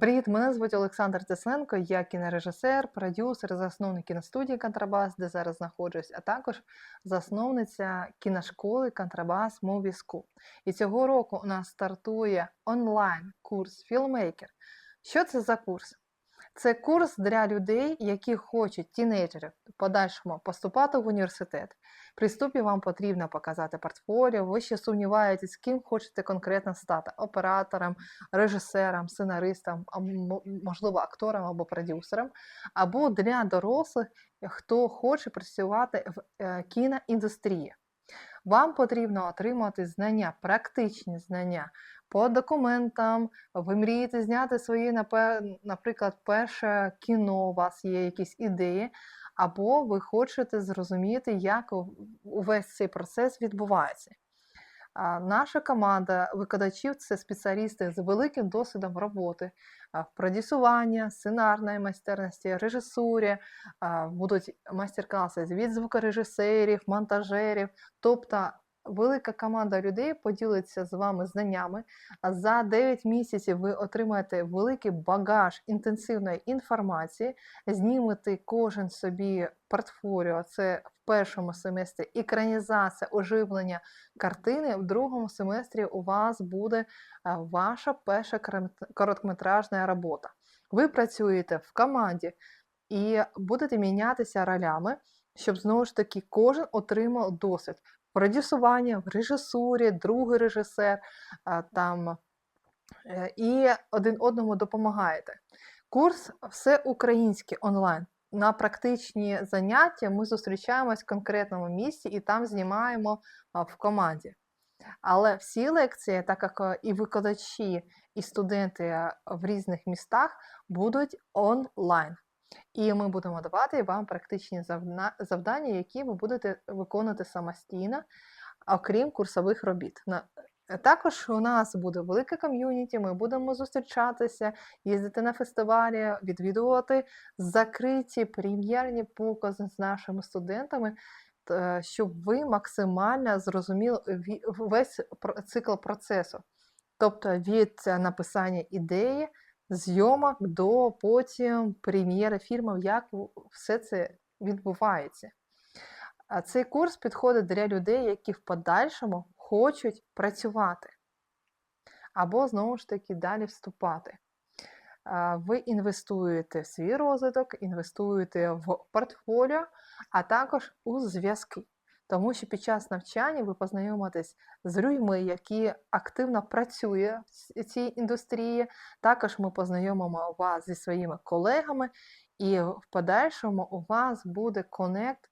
Привіт, мене звуть Олександр Тесленко, я кінорежисер, продюсер, засновник кіностудії Контрабас, де зараз знаходжусь, а також засновниця кіношколи Контрабас Movie School. І цього року у нас стартує онлайн курс Філмейкер. Що це за курс? Це курс для людей, які хочуть тінейджерів в подальшому поступати в університет. При вступі вам потрібно показати портфоліо, ви ще сумніваєтесь, ким хочете конкретно стати оператором, режисером, сценаристом, можливо, актором або продюсером, або для дорослих, хто хоче працювати в е, кіноіндустрії. Вам потрібно отримати знання, практичні знання по документам. Ви мрієте зняти своє, наприклад, перше кіно, у вас є якісь ідеї, або ви хочете зрозуміти, як увесь цей процес відбувається. Наша команда викладачів це спеціалісти з великим досвідом роботи в продюсуванні, сценарної майстерності, режисурі. Будуть майстер-класи від звукорежисерів, монтажерів. Тобто велика команда людей поділиться з вами знаннями. За 9 місяців ви отримаєте великий багаж інтенсивної інформації, знімете кожен собі портфоліо. Це в першому семестрі екранізація, оживлення картини. В другому семестрі у вас буде ваша перша короткометражна робота. Ви працюєте в команді і будете мінятися ролями, щоб знову ж таки кожен отримав досвід. Продюсування в режисурі, другий режисер там е, і один одному допомагаєте. Курс все українське онлайн. На практичні заняття ми зустрічаємось в конкретному місці і там знімаємо в команді. Але всі лекції, так як е, і викладачі, і студенти е, в різних містах будуть онлайн. І ми будемо давати вам практичні завдання, які ви будете виконувати самостійно, окрім курсових робіт. Також у нас буде велике ком'юніті, ми будемо зустрічатися, їздити на фестивалі, відвідувати закриті прем'єрні покази з нашими студентами, щоб ви максимально зрозуміли весь цикл процесу. Тобто від е, написання ідеї, зйомок до потім прем'єри фільмів, як все це відбувається. А цей курс підходить для людей, які в подальшому хочуть працювати, або знову ж таки далі вступати. Ви інвестуєте в свій розвиток, інвестуєте в портфоліо, а також у зв'язки. Тому що під час навчання ви познайомитесь з людьми, які активно працюють в цій індустрії. Також ми познайомимо вас зі своїми колегами, і в подальшому у вас буде конект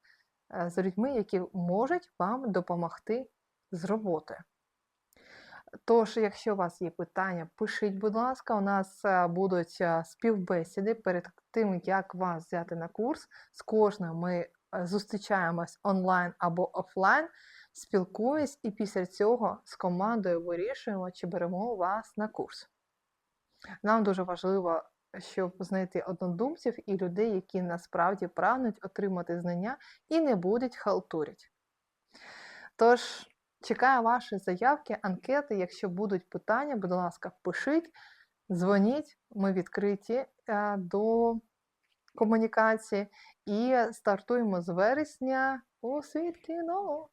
е, з людьми, які можуть вам допомогти з роботою. Тож, якщо у вас є питання, пишіть, будь ласка, у нас е, будуть е, співбесіди перед тим, як вас взяти на курс. З кожним ми зустрічаємось онлайн або офлайн, спілкуємось, і після цього з командою вирішуємо, чи беремо вас на курс. Нам дуже важливо, щоб знайти однодумців і людей, які насправді прагнуть отримати знання і не будуть халтурити. Тож, чекаю ваші заявки, анкети. Якщо будуть питання, будь ласка, пишіть, дзвоніть, ми відкриті е, до комунікації і стартуємо з вересня у світ кіно.